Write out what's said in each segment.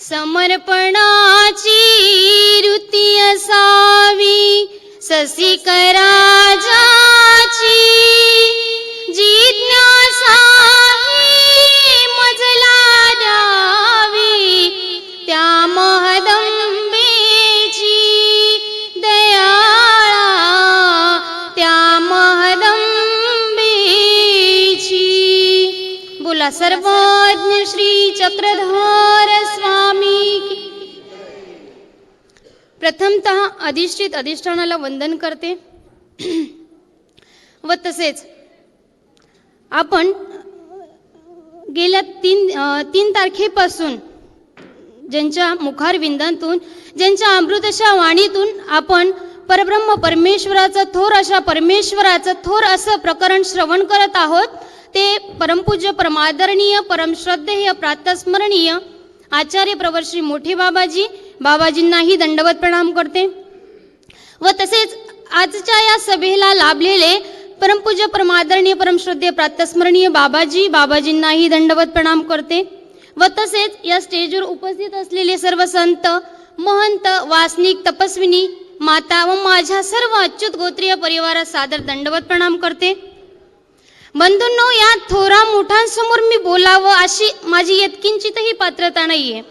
समर्पणाची वृत्ती असावी. ससिकराजाची जिज्ञासा मजला द्यावी. त्या महदंबेची दयाळा त्या महदंबेची बोला सर्वज्ञ श्री चक्रधर प्रथमतः अधिष्ठित अधिष्ठानाला वंदन करते. व तसेच आपण गेल्या तीन तीन तारखेपासून ज्यांच्या मुखार विंदांतून ज्यांच्या अमृतशा वाणीतून आपण परब्रह्म परमेश्वराचं थोर अशा परमेश्वराचं थोर असं प्रकरण श्रवण करत आहोत ते परमपूज्य परमादरणीय परमश्रद्धेय प्रातस्मरणीय आचार्य प्रवर्षी मोठे बाबाजी बाबाजींनाही दंडवत प्रणाम करते. व तसेच आजच्या या सभेला लाभलेले परमपूज्य परमादरणीय परमश्रद्धे प्रातस्मरणीय बाबाजी बाबाजींनाही दंडवत प्रणाम करते. व तसेच या स्टेजवर उपस्थित असलेले सर्व संत महंत वासनिक तपस्विनी माता व माझ्या सर्व अच्युत गोत्रीय परिवारास सादर दंडवत प्रणाम करते. बंधूंनो या थोरा मोठ्यांसमोर मी बोलावं अशी माझी यत्किंचितही पात्रता नाही आहे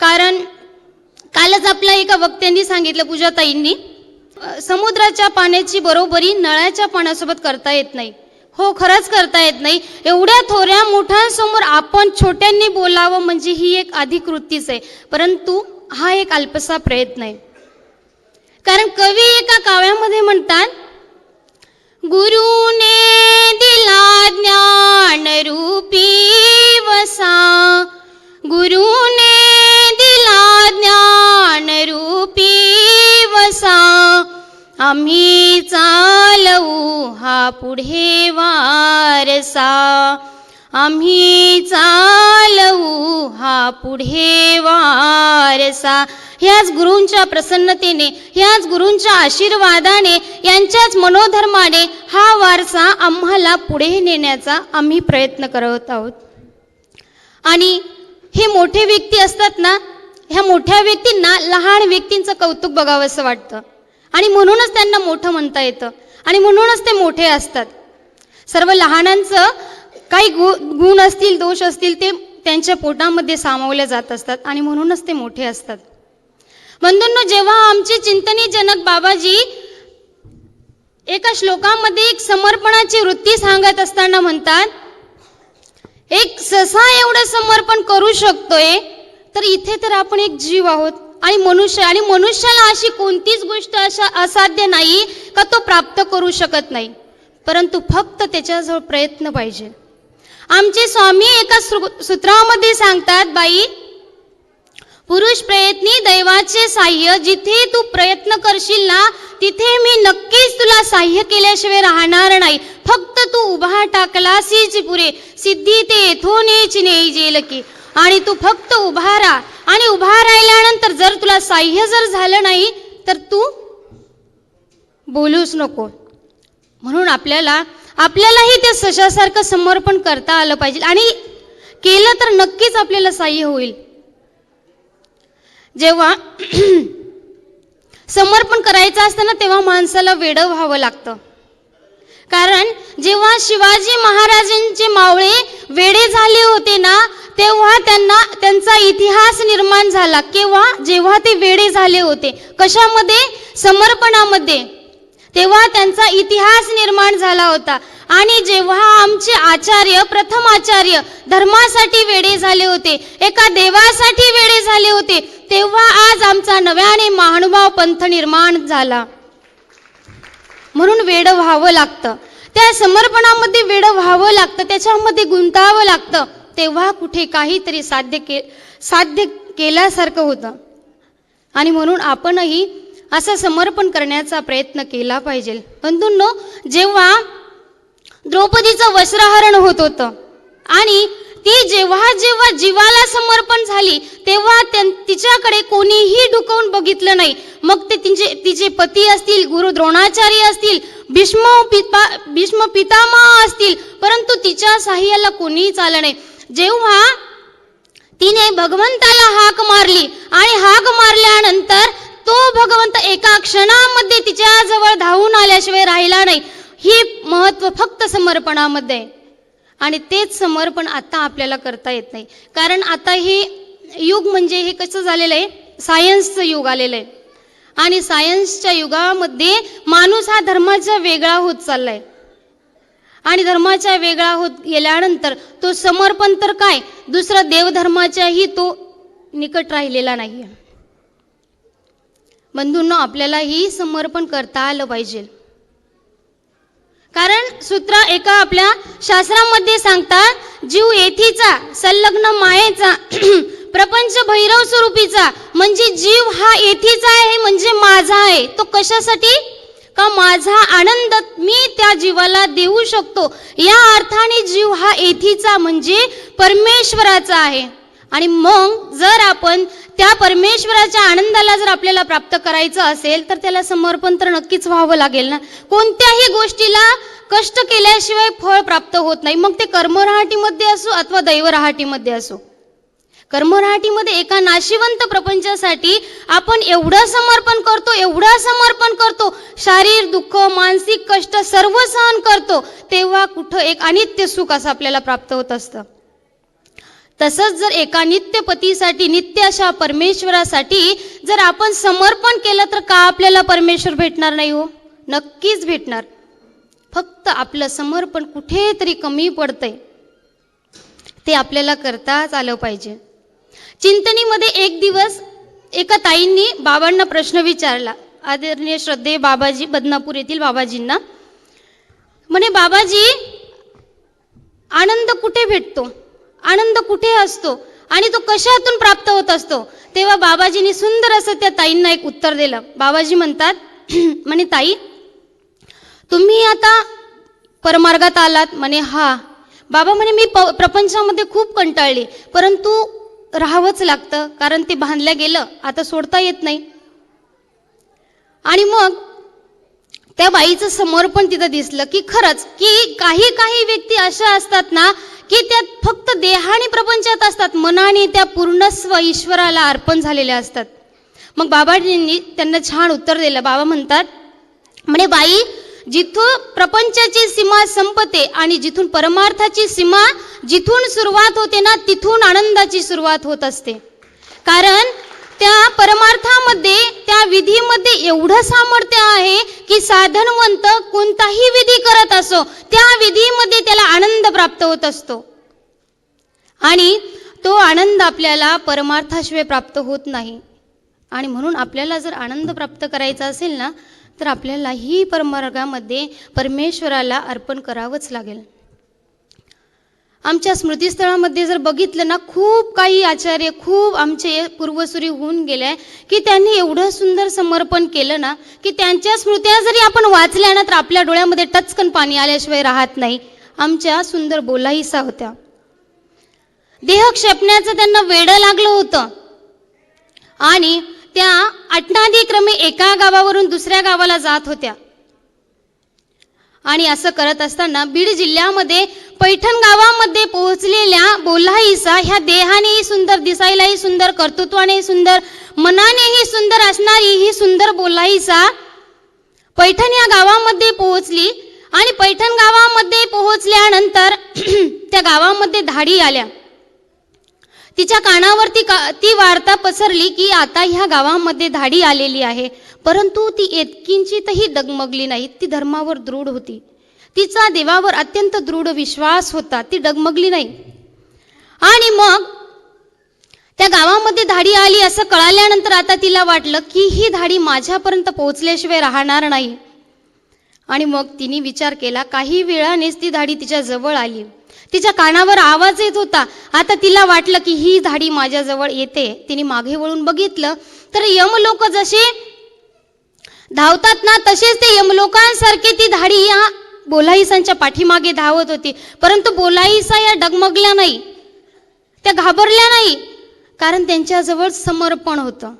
कारण कालच आपल्या एका वक्त्यांनी सांगितलं पूजाताईंनी समुद्राच्या पाण्याची बरोबरी नळाच्या पाण्यासोबत करता येत नाही. हो खरंच करता येत नाही. एवढ्या थोड्या मोठ्यांसमोर आपण छोट्यांनी बोलावं म्हणजे ही एक अधिकृतीच आहे. परंतु हा एक अल्पसा प्रयत्न आहे. कारण कवी एका काव्यामध्ये म्हणतात गुरुने दिला ज्ञान रूपी वसा. गुरुने दिला ज्ञान रूपी वसा आम्ही चालवू हा पुढे वारसा. आम्ही चालवू हा पुढे वारसा. ह्याच गुरूंच्या प्रसन्नतेने ह्याच गुरूंच्या आशीर्वादाने यांच्याच मनोधर्माने हा वारसा आम्हाला पुढे नेण्याचा आम्ही प्रयत्न करत आहोत. आणि हे मोठे व्यक्ती असतात ना ह्या मोठ्या व्यक्तींना लहान व्यक्तींचं कौतुक बघावं असं वाटतं. आणि म्हणूनच त्यांना मोठं म्हणता येतं. आणि म्हणूनच ते मोठे असतात. सर्व लहानांचं काही गु गुण असतील दोष असतील ते त्यांच्या पोटामध्ये सामावले जात असतात आणि म्हणूनच ते मोठे असतात. बंधूंनो जेव्हा आमचे चिंतनी जनक बाबाजी एका श्लोकामध्ये एक समर्पणाची वृत्ती सांगत असताना म्हणतात एक ससा एवढं समर्पण करू शकतोय तर इथे तर आपण एक जीव आहोत आणि मनुष्य आणि मनुष्याला अशी कोणतीच गोष्ट अशा असाध्य नाही का तो प्राप्त करू शकत नाही. परंतु फक्त त्याच्याजवळ प्रयत्न पाहिजे. आमचे स्वामी एका सूत्रामध्ये सांगतात बाई पुरुष प्रयत्नी दैवाचे साह्य जिथे तू प्रयत्न करशील ना तिथे मी नक्कीच तुला साह्य केल्याशिवाय राहणार नाही. फक्त तू उभा टाकलासीच पुरे. सिद्धी ते येथोनेच नेई जेल की आणि तू फक्त उभा राहा. आणि उभा राहिल्यानंतर जर तुला साह्य जर झालं नाही तर तू बोलूच नको. म्हणून आपल्याला आपल्यालाही त्या सशासारखं समर्पण करता आलं पाहिजे. आणि केलं तर नक्कीच आपल्याला साह्य होईल. जेव्हा समर्पण करायचं असतं ना तेव्हा माणसाला वेडं व्हावं लागतं. कारण जेव्हा शिवाजी महाराजांचे मावळे वेडे झाले होते ना तेव्हा त्यांना त्यांचा इतिहास निर्माण झाला. किंवा जेव्हा ते वेडे झाले होते. कशामध्ये? समर्पणामध्ये. तेव्हा त्यांचा इतिहास निर्माण झाला होता. आणि जेव्हा आमचे आचार्य प्रथम आचार्य धर्मासाठी वेडे झाले होते एका देवासाठी वेडे झाले होते तेव्हा आज आमचा नव्याने महानुभाव पंथ निर्माण झाला. म्हणून वेडं व्हावं लागतं. त्या समर्पणामध्ये वेडं व्हावं लागतं त्याच्यामध्ये गुंतावं लागतं. तेव्हा कुठे काहीतरी साध्य के साध्य केल्यासारखं होतं. आणि म्हणून आपणही असं समर्पण करण्याचा प्रयत्न केला पाहिजे. बंधूंनो जेव्हा द्रौपदीचं वस्त्रहरण होत होतं आणि ती जेव्हा जेव्हा जीवाला समर्पण झाली तेव्हा त्यां- तिच्याकडे कोणीही डुकवून बघितलं नाही. मग ते तिचे तिचे पती असतील गुरु द्रोणाचार्य असतील भीष्म पिता भीष्म पितामह असतील परंतु तिच्या साह्याला कोणीही आलं नाही. जेव्हा तिने भगवंताला हाक मारली आणि हाक मारल्यानंतर तो भगवंत एका क्षणामध्ये तिच्या जवळ धावून आल्याशिवाय राहिला नाही. ही महत्त्व फक्त समर्पणामध्ये. आहे आणि तेच समर्पण आता आपल्याला करता येत नाही. कारण आता हे युग म्हणजे हे कसं झालेलं आहे? सायन्सचं युग आलेलं आहे. आणि सायन्सच्या युगामध्ये माणूस हा धर्माचा वेगळा होत चाललाय. आणि धर्माच्या वेगळा होत गेल्यानंतर तो समर्पण तर काय? दुसरा देवधर्माच्याही तो निकट राहिलेला नाही बंधूंना आपल्याला ही समर्पण करता आलं पाहिजे. कारण सूत्र एका आपल्या शास्त्रामध्ये सांगतात जीव येथीचा संलग्न मायेचा प्रपंच भैरव स्वरूपीचा म्हणजे जीव हा येथीचा आहे म्हणजे माझा आहे. तो कशासाठी? का माझा आनंद मी त्या जीवाला देऊ शकतो? या अर्थाने जीव हा येथीचा म्हणजे परमेश्वराचा आहे. आणि मग जर आपण त्या परमेश्वराच्या आनंदाला जर आपल्याला प्राप्त करायचं असेल तर त्याला समर्पण तर नक्कीच व्हावं लागेल ना? कोणत्याही गोष्टीला कष्ट केल्याशिवाय फळ प्राप्त होत नाही. मग ते कर्मराहाटीमध्ये असो अथवा दैवराहाटीमध्ये असो. कर्मराहाटीमध्ये एका नाशिवंत प्रपंचासाठी आपण एवढं समर्पण करतो एवढं समर्पण करतो शारीर दुःख मानसिक कष्ट सर्व सहन करतो तेव्हा कुठं एक अनित्य सुख असं आपल्याला प्राप्त होत असतं. तसंच जर एका नित्यपतीसाठी नित्य अशा परमेश्वरासाठी जर आपण समर्पण केलं तर का आपल्याला परमेश्वर भेटणार नाही हो? नक्कीच भेटणार. फक्त आपलं समर्पण कुठेतरी कमी पडतंय. ते आपल्याला करताच आलं पाहिजे. चिंतनीमध्ये एक दिवस एका ताईंनी बाबांना प्रश्न विचारला. आदरणीय श्रद्धे बाबाजी बदनापूर येथील बाबाजींना. म्हणे बाबाजी आनंद कुठे भेटतो? आनंद कुठे असतो आणि तो कशातून प्राप्त होत असतो? तेव्हा बाबाजींनी सुंदर असं त्या ताईंना एक उत्तर दिलं. बाबाजी म्हणतात म्हणे ताई तुम्ही आता परमार्गात आलात. म्हणे हा. बाबा म्हणे मी प प्रपंचामध्ये खूप कंटाळली परंतु राहावंच लागतं कारण ते बांधलं गेलं आता सोडता येत नाही. आणि मग त्या बाईचं समर्पण तिथं दिसलं की खरंच की काही काही व्यक्ती अशा असतात ना की त्या फक्त देहाने प्रपंचात असतात. मनाने त्या पूर्णस्व ईश्वराला अर्पण झालेल्या असतात. मग बाबाजींनी त्यांना छान उत्तर दिलं. बाबा म्हणतात म्हणे बाई जिथून प्रपंचाची सीमा संपते आणि जिथून परमार्थाची सीमा जिथून सुरुवात होते ना तिथून आनंदाची सुरुवात होत असते. कारण त्या परमार्थामध्ये त्या विधीमध्ये एवढं सामर्थ्य आहे की साधनवंत कोणताही विधी करत असो त्या विधीमध्ये त्याला आनंद प्राप्त होत असतो. आणि तो आनंद आपल्याला परमार्थाशिवाय प्राप्त होत नाही. आणि म्हणून आपल्याला जर आनंद प्राप्त करायचा असेल ना तर आपल्याला ही परमार्गामध्ये परमेश्वराला अर्पण करावंच लागेल. आमच्या स्मृतीस्थळामध्ये जर बघितलं ना खूप काही आचार्य खूप आमचे पूर्वसुरी होऊन गेले की त्यांनी एवढं सुंदर समर्पण केलं ना की त्यांच्या स्मृत्या जरी आपण वाचल्या ना तर आपल्या डोळ्यामध्ये टचकन पाणी आल्याशिवाय राहत नाही. आमच्या सुंदर बोलाहीसा होत्या. देह क्षेपण्याचं त्यांना वेडं लागलं होतं. आणि त्या अटनादी क्रमे एका गावावरून दुसऱ्या गावाला जात होत्या. आणि असं करत असताना बीड जिल्ह्यामध्ये पैठण गावामध्ये पोहोचलेल्या बोल्हाईसा ह्या देहानेही सुंदर दिसायलाही सुंदर कर्तृत्वानेही सुंदर मनानेही सुंदर असणारी ही सुंदर बोल्हाईसा पैठण या गावामध्ये पोहोचली आणि पैठण गावामध्ये पोहोचल्यानंतर त्या गावामध्ये धाडी आल्या. तिच्या कानावरती का ती वार्ता पसरली की आता ह्या गावामध्ये धाडी आलेली आहे. परंतु ती एतकिंचितही डगमगली नाही. ती धर्मावर दृढ होती. तिचा देवावर अत्यंत दृढ विश्वास होता. ती डगमगली नाही. आणि मग त्या गावामध्ये धाडी आली असं कळाल्यानंतर आता तिला वाटलं की ही धाडी माझ्यापर्यंत पोहोचल्याशिवाय राहणार नाही. आणि मग तिने विचार केला. काही वेळानेच ती धाडी तिच्या जवळ आली. तिच्या कानावर आवाज येत होता. आता तिला वाटलं की ही धाडी माझ्याजवळ येते. तिने मागे वळून बघितलं. तर यमलोक जसे धावतात ना तसेच ते यमलोकांसारखे ती धाडी या बोलाईसांच्या पाठीमागे धावत होती. परंतु बोलाईसा या डगमगल्या नाही. त्या घाबरल्या नाही. कारण त्यांच्याजवळ समर्पण होतं.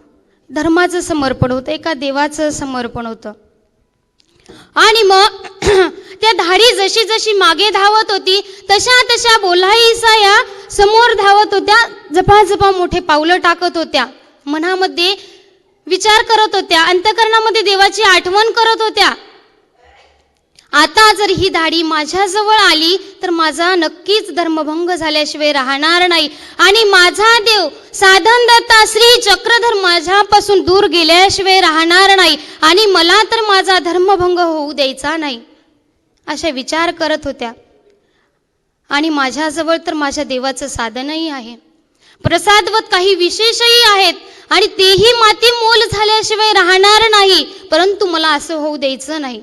धर्माचं समर्पण होतं. एका देवाचं समर्पण होतं. आणि मग त्या धाडी जशी जशी मागे धावत होती तशा तशा बोलाईसा या समोर धावत होत्या जपाजपा मोठे पावलं टाकत होत्या. मनामध्ये विचार करत होत्या अंतकरणामध्ये देवाची आठवण करत होत्या. आता जर ही धाडी माझ्याजवळ आली तर माझा नक्कीच धर्मभंग झाल्याशिवाय राहणार नाही. आणि माझा देव साधन दत्ता श्री चक्रधर माझ्यापासून दूर गेल्याशिवाय राहणार नाही. आणि मला तर माझा धर्मभंग होऊ द्यायचा नाही. अशा विचार करत होत्या. आणि माझ्याजवळ तर माझ्या देवाचं साधनही आहे. प्रसादवत काही विशेषही आहेत. आणि तेही माती मोल झाल्याशिवाय राहणार नाही. परंतु मला असं होऊ द्यायचं नाही.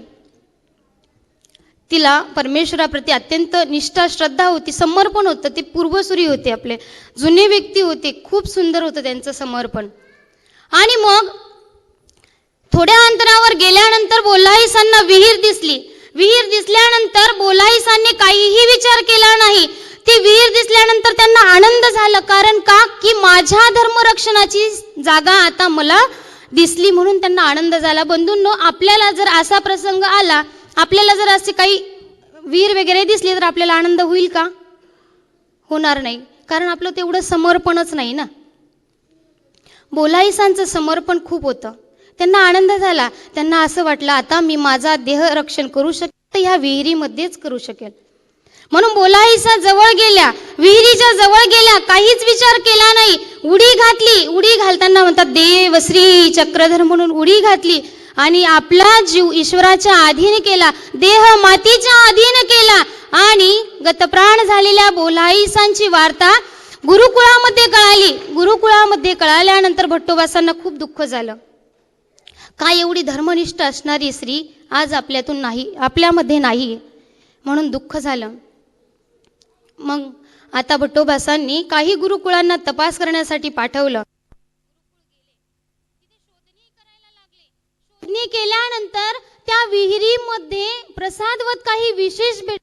तिला परमेश्वराप्रती अत्यंत निष्ठा श्रद्धा होती समर्पण होतं. ते पूर्वसुरी होते आपले. जुने व्यक्ती होते. खूप सुंदर होतं त्यांचं समर्पण. आणि मग थोड्या अंतरावर गेल्यानंतर बोलाईसांना विहीर दिसली. विहीर दिसल्यानंतर बोलाईसांनी काहीही विचार केला नाही. ती विहीर दिसल्यानंतर त्यांना आनंद झाला. कारण का? की माझ्या धर्मरक्षणाची जागा आता मला दिसली म्हणून त्यांना आनंद झाला. बंधूंनो आपल्याला जर असा प्रसंग आला आपल्याला जर असे काही वीर वगैरे दिसले तर आपल्याला आनंद होईल का? होणार नाही. कारण आपलं तेवढं समर्पणच नाही ना. बोलाईसांचं समर्पण खूप होतं. त्यांना आनंद झाला. त्यांना असं वाटलं आता मी माझा देह रक्षण करू शकते ह्या विहिरीमध्येच करू शकेल. म्हणून बोलाईसा जवळ गेल्या. विहिरीच्या जवळ गेल्या. काहीच विचार केला नाही. उडी घातली. उडी घालताना म्हणतात देव श्री चक्रधर म्हणून उडी घातली. आणि आपला जीव ईश्वराच्या अधीन केला देह मातीच्या अधीन केला. आणि गतप्राण झालेल्या बोलाईसांची वार्ता गुरुकुळामध्ये कळाली. गुरुकुळामध्ये कळाल्यानंतर भट्टोबासांना खूप दुःख झालं. काय एवढी धर्मनिष्ठ असणारी स्त्री आज आपल्यातून नाही आपल्यामध्ये नाही म्हणून दुःख झालं. मग आता भट्टोबासांनी काही गुरुकुळांना तपास करण्यासाठी पाठवलं. शोधणी केल्यानंतर त्या विहिरीमध्ये प्रसादवत काही विशेष बघा.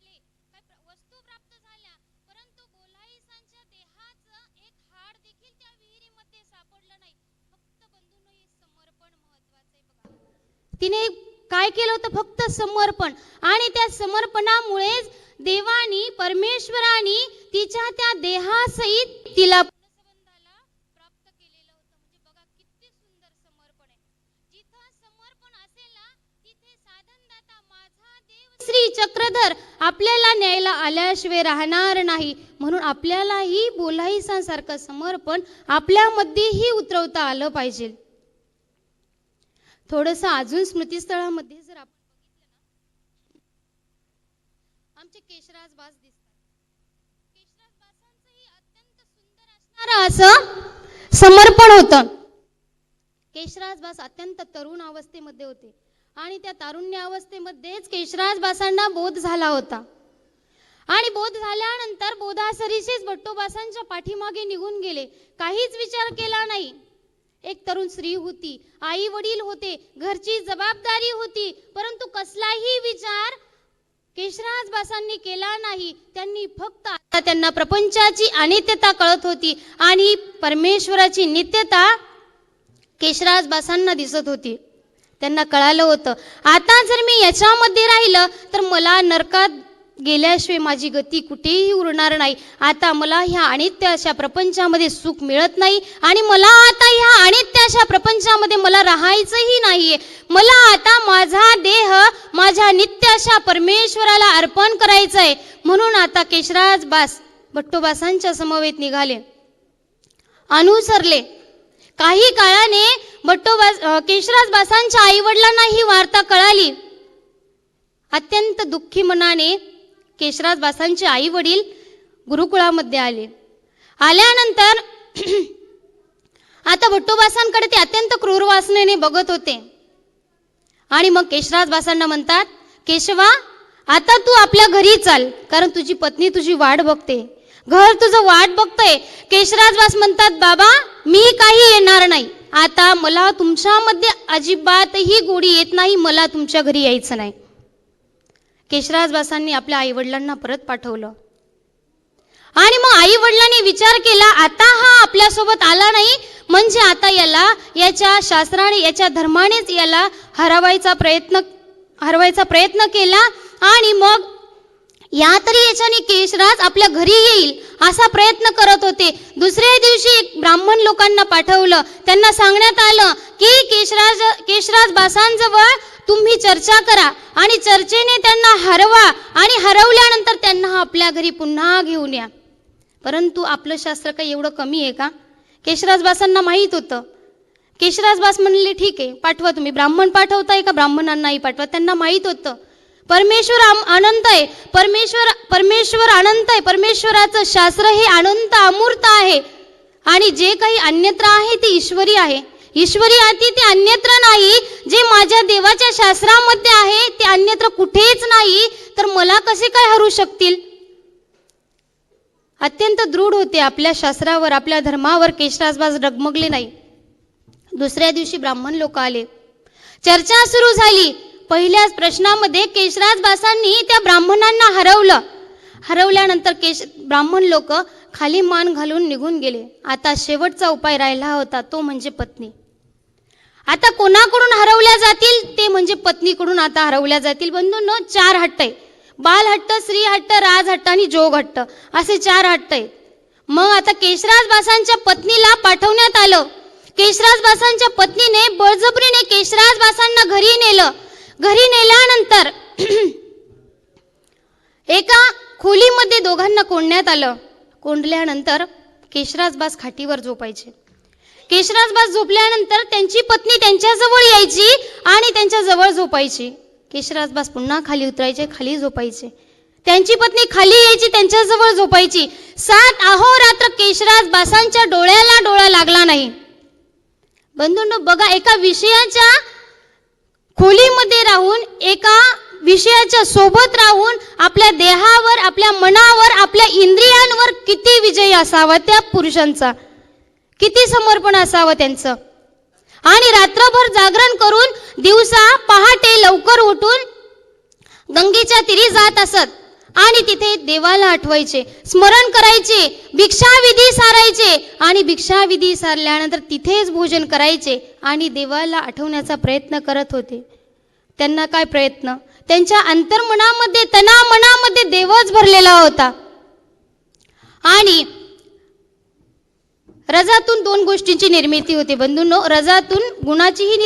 तिने काय केलं होतं? फक्त समर्पण. आणि त्या समर्पणामुळेच देवानी परमेश्वराने तिच्या त्या देहासहित तिला संबंधाला प्राप्त केलेलं होतं म्हणजे बघा किती सुंदर समर्पण आहे जिथं समर्पण असेल ना तिथे साधनदाता माझा देव श्री चक्रधर आपल्याला न्यायला आल्याशिवाय राहणार नाही. म्हणून आपल्यालाही बोलाईसांसारखं समर्पण आपल्यामध्येही उतरवता आलं पाहिजे. थोडस अजून स्मृतीस्थळामध्ये जर आपण बघितलं ना आमचे केशराज बास दिसतात. केशराज बासांचंही अत्यंत सुंदर असणार असं समर्पण होतं. केशराज बास अत्यंत तरुण अवस्थेमध्ये होते. आणि त्या तारुण्य अवस्थेमध्येच केशराज बासांना बोध झाला होता. आणि बोध झाल्यानंतर बोधासरीशीच भट्टोबासांच्या पाठीमागे निघून गेले. काहीच विचार केला नाही. एक तरुण स्त्री होती. आई वडील होते. घरची जबाबदारी होती. परंतु कसलाही विचार केशराज बासांनी केला नाही. त्यांनी फक्त आता त्यांना प्रपंचाची अनित्यता कळत होती आणि परमेश्वराची नित्यता केशराज बासांना दिसत होती. त्यांना कळालं होतं. आता जर मी याच्यामध्ये राहिलं तर मला नरकात गेल्याशिवाय माझी गती कुठेही उरणार नाही. आता मला ह्या अनित्य अशा प्रपंचामध्ये सुख मिळत नाही आणि मला आता ह्या अनित्य अशा प्रपंचामध्ये मला राहायचंही नाहीये. मला आता माझा देह माझ्या नित्य अशा परमेश्वराला अर्पण करायचं आहे म्हणून आता केशराज बास भट्टोबासांच्या समवेत निघाले. अनुसरले. काही काळाने भट्टोबास केशराज बासांच्या आई वडिलांना ही वार्ता कळाली. अत्यंत दुःखी मनाने केशराज बासांचे आई वडील गुरुकुळामध्ये आले. आल्यानंतर आता भट्टोबासांकडे ते अत्यंत क्रूर वासनेने बघत होते. आणि मग केशराज बासांना म्हणतात केशवा आता तू आपल्या घरी चाल कारण तुझी पत्नी तुझी वाट बघते. घर तुझं वाट बघतंय. केशराज वास म्हणतात बाबा मी काही येणार नाही. आता मला तुमच्यामध्ये अजिबातही गोडी येत नाही मला तुमच्या घरी यायचं नाही. केशराज बासांनी आपल्या आई वडिलांना परत पाठवलं. आणि मग आई वडिलांनी विचार केला आता हा आपल्यासोबत आला नाही म्हणजे आता याला याच्या शास्त्राने याच्या धर्मानेच याला हरवायचा प्रयत्न हरवायचा प्रयत्न केला आणि मग या तरी याच्याने केशराज आपल्या घरी येईल असा प्रयत्न करत होते. दुसऱ्या दिवशी एक ब्राह्मण लोकांना पाठवलं. त्यांना सांगण्यात आलं की केशराज केशराज बासांजवळ तुम्ही चर्चा करा आणि चर्चेने त्यांना हरवा आणि हरवल्यानंतर त्यांना आपल्या घरी पुन्हा घेऊन या. परंतु आपलं शास्त्र काही एवढं कमी आहे का? केशराज बासांना माहीत होतं. केशराज बास म्हणले ठीक आहे पाठवा तुम्ही. ब्राह्मण पाठवताय का? ब्राह्मणांनाही पाठवा. त्यांना माहीत होतं. परमेश्वर आम- अनंत आहे. परमेश्वर परमेश्वर अनंत आहे. परमेश्वराचं शास्त्र हे अनंत अमूर्त आहे. आणि जे काही अन्यत्र आहे ते ईश्वरी आहे. ईश्वरी अति ते अन्यत्र नाही. जे माझ्या देवाच्या शास्त्रामध्ये आहे ते अन्यत्र कुठेच नाही. तर मला कसे काय हरू शकतील? अत्यंत दृढ होते आपल्या शास्त्रावर आपल्या धर्मावर केशराजबाज डगमगले नाही. दुसऱ्या दिवशी ब्राह्मण लोक आले. चर्चा सुरू झाली. पहिल्याच प्रश्नामध्ये केशराज बासांनी त्या ब्राह्मणांना हरवलं. हरवल्यानंतर केश ब्राह्मण लोक खाली मान घालून निघून गेले. आता शेवटचा उपाय राहिला होता तो म्हणजे पत्नी. आता कोणाकडून हरवल्या जातील ते म्हणजे पत्नीकडून आता हरवल्या जातील. बंधून चार हट्ट आहे. बालहट्ट राज राजहट्ट आणि जोगहट्ट असे चार हट्ट आहेत. मग आता केशराज बासांच्या पत्नीला पाठवण्यात आलं. केशराज बासांच्या पत्नीने बळजबरीने केशराज बासांना घरी नेलं. घरी नेल्यानंतर एका खोलीमध्ये दोघांना कोंडण्यात आलं. कोंडल्यानंतर केशराजबास खाटीवर झोपायचे. केशराजबास झोपल्यानंतर त्यांची पत्नी त्यांच्याजवळ यायची आणि त्यांच्याजवळ झोपायची. केशराजबास पुन्हा खाली उतरायचे खाली झोपायचे. त्यांची पत्नी खाली यायची त्यांच्याजवळ झोपायची. सात अहोरात्र केशराज बासांच्या डोळ्याला डोळा लागला नाही. बंधूंनो बघा एका विषयाच्या खोलीमध्ये राहून एका विषयाच्या सोबत राहून आपल्या देहावर आपल्या मनावर आपल्या इंद्रियांवर किती विजय असावा त्या पुरुषांचा? किती समर्पण असावं त्यांचं? आणि रात्रभर जागरण करून दिवसा पहाटे लवकर उठून गंगेच्या तिरी जात असत. आणि तिथे देवाला आठवायचे स्मरण करायचे भिक्षाविधी सारायचे. आणि भिक्षाविधी सारल्यानंतर तिथेच भोजन करायचे आणि देवाला आठवण्याचा प्रयत्न करत होते. त्यांना काय प्रयत्न? त्यांच्या अंतर्मनामध्ये तना मनामध्ये देवच भरलेला होता. आणि रजातून दोन गोष्टींची निर्मिती होते. बंधूंनो रजातून गुणाचीही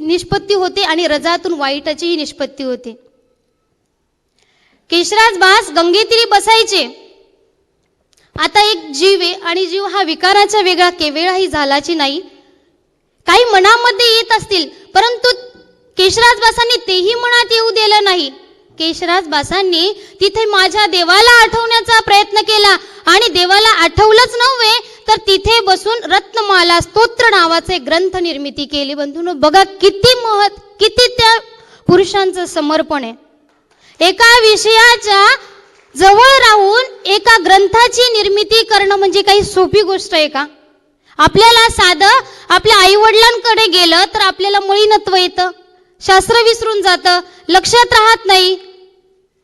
निष्पत्ती होते आणि रजातून वाईटाचीही निष्पत्ती होते. केशराज बास गंगेतिरी बसायचे. आता एक जीव आहे आणि जीव हा विकाराचा वेगळा केवेळाही झालाची नाही. काही मनामध्ये येत असतील परंतु केशराज बासांनी तेही मनात येऊ दिलं नाही. केशराज बासांनी तिथे माझ्या देवाला आठवण्याचा प्रयत्न केला आणि देवाला आठवलंच नव्हे तर तिथे बसून रत्नमाला स्तोत्र नावाचे ग्रंथ निर्मिती केली. बंधून बघा किती महत् किती त्या पुरुषांचं समर्पण आहे. एका विषयाच्या जवळ राहून एका ग्रंथाची निर्मिती करणं म्हणजे काही सोपी गोष्ट आहे का? आपल्याला साधं आपल्या आईवडिलांकडे गेलं तर आपल्याला मळीनत्व येतं. शास्त्र विसरून जातं लक्षात राहत नाही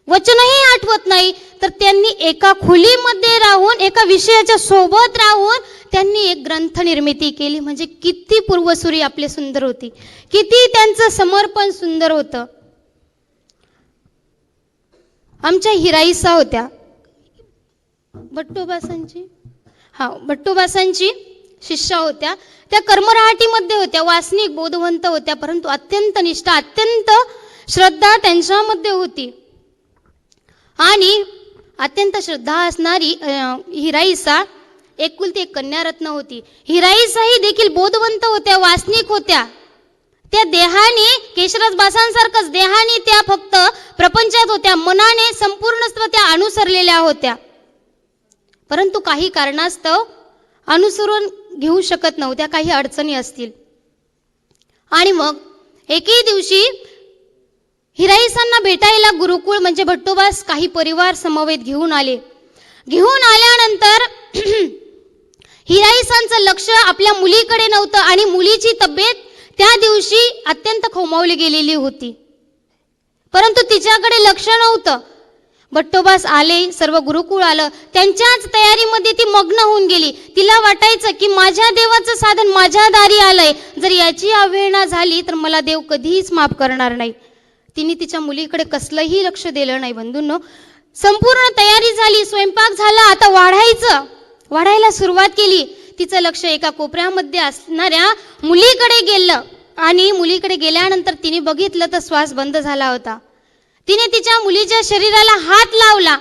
वचनही आठवत नाही. तर त्यांनी एका खोलीमध्ये राहून एका विषयाच्या सोबत राहून त्यांनी एक ग्रंथ निर्मिती केली. म्हणजे किती पूर्वसुरी आपले सुंदर होती. किती त्यांचं समर्पण सुंदर होतं. आमच्या हिराईसा होत्या. भट्टोबासांची? हा भट्टोबासांची शिष्या होत्या. त्या कर्मराहाटीमध्ये होत्या वासनिक बोधवंत होत्या परंतु अत्यंत निष्ठा अत्यंत श्रद्धा त्यांच्यामध्ये होती. आणि अत्यंत श्रद्धा असणारी हिराईसा एकुलती एक कन्यारत्न होती. हिराईसा ही देखील बोधवंत होत्या वासनिक होत्या. त्या देहाने केशरस बासांसारखंच देहाने त्या फक्त प्रपंचात होत्या. मनाने संपूर्णत्व त्या अनुसरलेल्या होत्या. परंतु काही कारणास्तव अनुसरून घेऊ शकत नव्हत्या काही अडचणी असतील. आणि मग एकही दिवशी हिराईसांना भेटायला गुरुकुळ म्हणजे भट्टोबास काही परिवार समवेत घेऊन आले. घेऊन आल्यानंतर हिराईसांचं लक्ष आपल्या मुलीकडे नव्हतं आणि मुलीची तब्येत त्या दिवशी अत्यंत खोमावली गेलेली होती. परंतु तिच्याकडे लक्ष नव्हतं. भट्टोबास आले सर्व गुरुकुळ आलं. त्यांच्याच तयारीमध्ये ती मग्न होऊन गेली. तिला वाटायचं की माझ्या देवाचं साधन माझ्या दारी आलंय. जर याची अवहेळना झाली तर मला देव कधीच माफ करणार नाही. तिने तिच्या मुलीकडे कसलंही लक्ष दिलं नाही. बंधूंनो संपूर्ण तयारी झाली स्वयंपाक झाला आता वाढायचं. वाढायला सुरुवात केली. तिचं लक्ष एका कोपऱ्यामध्ये असणाऱ्या मुलीकडे गेलं आणि मुलीकडे गेल्यानंतर तिने बघितलं तर श्वास बंद झाला होता. तिने तिच्या मुलीच्या शरीराला हात लावला.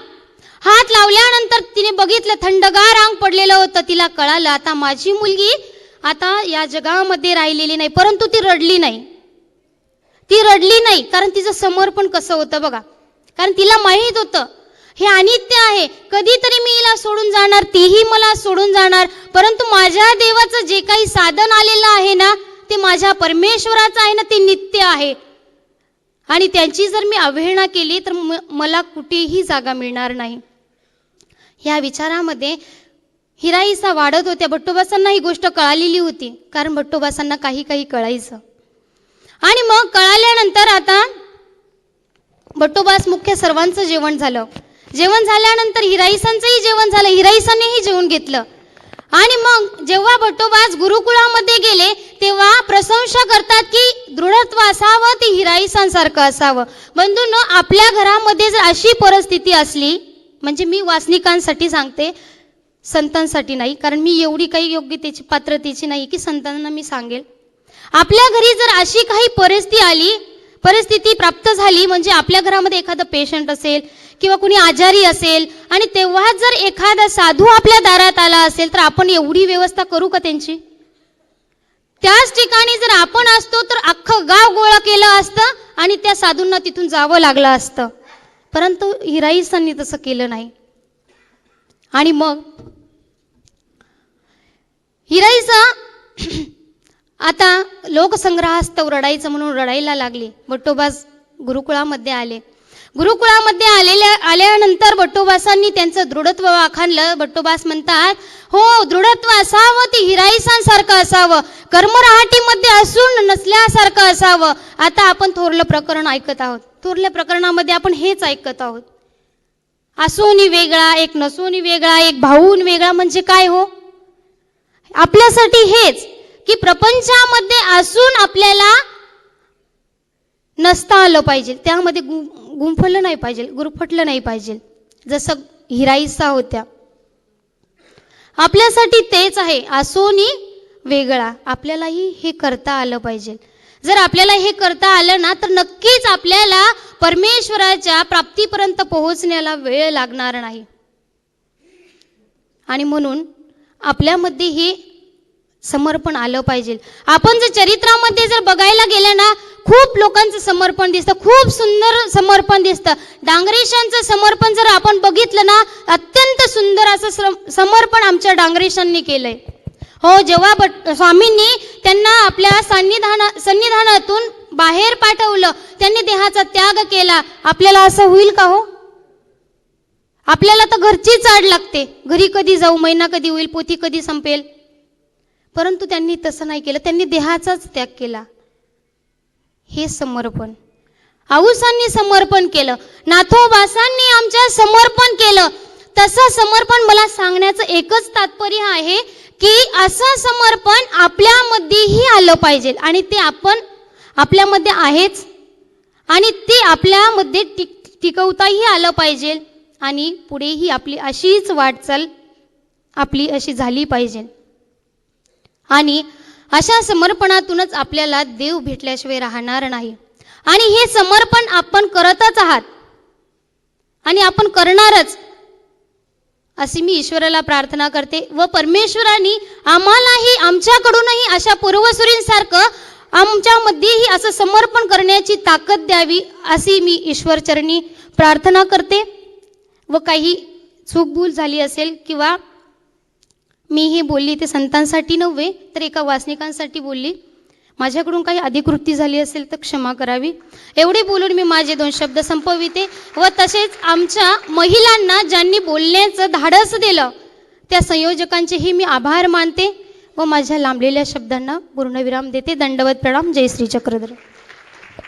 हात लावल्यानंतर तिने बघितलं थंडगार अंग पडलेलं होतं. तिला कळालं आता माझी मुलगी आता या जगामध्ये राहिलेली नाही परंतु ती रडली नाही. ती रडली नाही कारण तिचं समर्पण कसं होतं बघा. कारण तिला माहीत होतं हे अनित्य आहे. कधीतरी मी हिला सोडून जाणार तीही मला सोडून जाणार. परंतु माझ्या देवाचं जे काही साधन आलेलं आहे ना ते माझ्या परमेश्वराचं आहे ना ते नित्य आहे. आणि त्यांची जर मी अवहेळना केली तर म- मला कुठेही जागा मिळणार नाही. ह्या विचारामध्ये हिराईसा वाढत होत्या. भट्टोबासांना ही गोष्ट कळालेली होती. कारण भट्टोबासांना काही काही कळायचं. आणि मग कळाल्यानंतर आता भट्टोबास मुख्य सर्वांचं जेवण झालं. जेवण झाल्यानंतर हिराईसांचंही जेवण झालं हिराईसांनीही जेवण घेतलं. आणि मग जेव्हा भटोबाज गुरुकुळामध्ये गेले तेव्हा प्रशंसा करतात की दृढत्व असावं ते हिराईसांसारखं असावं. बंधून आपल्या घरामध्ये जर अशी परिस्थिती असली म्हणजे मी वासनिकांसाठी सांगते संतांसाठी नाही कारण मी एवढी काही योग्यतेची पात्रतेची नाही की संतांना मी सांगेल. आपल्या घरी जर अशी काही परिस्थिती आली परिस्थिती प्राप्त झाली म्हणजे आपल्या घरामध्ये एखादं पेशंट असेल किंवा कुणी आजारी असेल आणि तेव्हाच जर एखादा साधू आपल्या दारात आला असेल तर आपण एवढी व्यवस्था करू का त्यांची? त्याच ठिकाणी जर आपण असतो तर अख्खं गाव गोळा केलं असतं आणि त्या साधूंना तिथून जावं लागलं असतं. परंतु हिराईसांनी तसं केलं नाही. आणि मग? हिराईचा आता लोकसंग्रहास्तव रडायचं म्हणून रडायला लागली. बट्टोबाज गुरुकुळामध्ये आले. गुरुकुळामध्ये आलेल्या आल्यानंतर बट्टोबासांनी त्यांचं दृढत्व वाखाणलं बट्टोबास म्हणतात हो दृढत्व असावं ते हिराईसांसारखं असावं. कर्मराहाटीमध्ये असून नसल्यासारखं असावं. आता आपण थोरलं प्रकरण ऐकत आहोत. थोरल्या प्रकरणामध्ये आपण हेच ऐकत आहोत. असूनी वेगळा एक नसूनी वेगळा एक भाऊन वेगळा म्हणजे काय हो? आपल्यासाठी हेच की प्रपंचामध्ये असून आपल्याला नसता आलं पाहिजे. त्यामध्ये गुंफलं नाही पाहिजे गुरफटलं नाही पाहिजे. जसं हिराईसा होत्या. आपल्यासाठी तेच आहे असोनी वेगळा. आपल्यालाही हे करता आलं पाहिजे. जर आपल्याला हे करता आलं ना तर नक्कीच आपल्याला परमेश्वराच्या प्राप्तीपर्यंत पोहोचण्याला वेळ लागणार नाही. आणि म्हणून आपल्यामध्ये हे समर्पण आलं पाहिजे. आपण जर चरित्रामध्ये जर बघायला गेलं ना खूप लोकांचं समर्पण दिसतं खूप सुंदर समर्पण दिसतं. डांगरेशांचं समर्पण जर आपण बघितलं ना अत्यंत सुंदर असं सम- समर्पण आमच्या डांगरेशांनी केलंय. हो जेव्हा बट स्वामींनी त्यांना आपल्या सन्निधाना सन्निधानातून बाहेर पाठवलं त्यांनी देहाचा त्याग केला. आपल्याला असं होईल का हो? आपल्याला तर घरची चाड लागते. घरी कधी जाऊ महिना कधी होईल पोथी कधी संपेल? परंतु त्यांनी तसं नाही केलं. त्यांनी देहाचाच त्याग केला. हे समर्पण. आऊसांनी समर्पण केलं. नाथोबासांनी आमच्या समर्पण केलं. तसं समर्पण मला सांगण्याचं एकच तात्पर्य आहे की असं समर्पण आपल्यामध्येही आलं पाहिजे. आणि ते आपण आपल्यामध्ये आहेच. आणि ते आपल्यामध्ये टिक टिकवताही आलं पाहिजे. आणि पुढेही आपली अशीच वाटचाल आपली अशी झाली पाहिजे. आणि अशा समर्पणातूनच आपल्याला देव भेटल्याशिवाय राहणार नाही. आणि हे समर्पण आपण करतच आहात. आणि आपण करणारच. अशी मी ईश्वराला प्रार्थना करते. व परमेश्वराने आम्हालाही आमच्याकडूनही अशा पूर्वसुरींसारखं आमच्यामध्येही असं समर्पण करण्याची ताकद द्यावी अशी मी ईश्वरचरणी प्रार्थना करते. व काही चूकभूल झाली असेल किंवा मी ही बोलली ते संतांसाठी नव्हे तर एका वासनिकांसाठी बोलली. माझ्याकडून काही अधिकृती झाली असेल तर क्षमा करावी. एवढे बोलून मी माझे दोन शब्द संपविते व तसेच आमच्या महिलांना ज्यांनी बोलण्याचं धाडस दिलं त्या संयोजकांचेही मी आभार मानते व माझ्या लांबलेल्या शब्दांना पूर्णविराम देते. दंडवत प्रणाम. जय श्री चक्रधर.